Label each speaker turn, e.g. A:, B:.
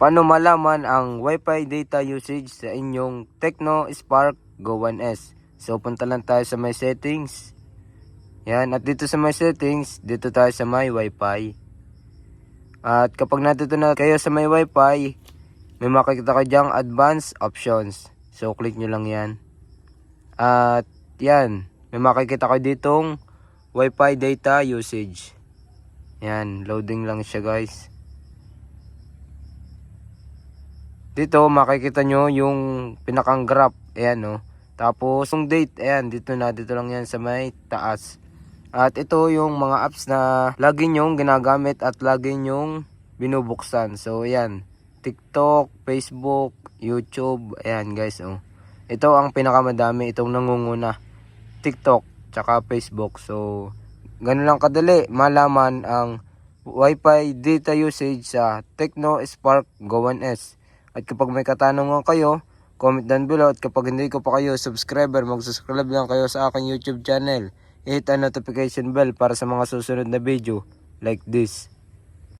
A: Paano malaman ang Wi-Fi data usage sa inyong Tecno Spark Go 1S? So, punta lang tayo sa my settings. Yan, at dito sa my settings, dito tayo sa my Wi-Fi. At kapag nandito na kayo sa my Wi-Fi, may makikita kayo dyang advanced options. So, click nyo lang yan. At yan, may makikita kayo ditong Wi-Fi data usage. Yan, loading lang siya guys. Dito makikita nyo yung pinakang graph. Ayan no. Tapos yung date, ayan, dito na, dito lang yan sa may taas. At ito yung mga apps na lagi nyong ginagamit at lagi nyong binubuksan. So ayan, TikTok, Facebook, YouTube, ayan guys oh. Ito ang pinakamadami itong nangunguna. TikTok, tsaka Facebook. So, ganun lang kadali malaman ang Wi-Fi data usage sa Tecno Spark Go 1S. At kapag may katanungan kayo, comment down below. At kapag hindi ko pa kayo subscriber, mag-subscribe lang kayo sa aking YouTube channel. I-hit ang notification bell para sa mga susunod na video like this.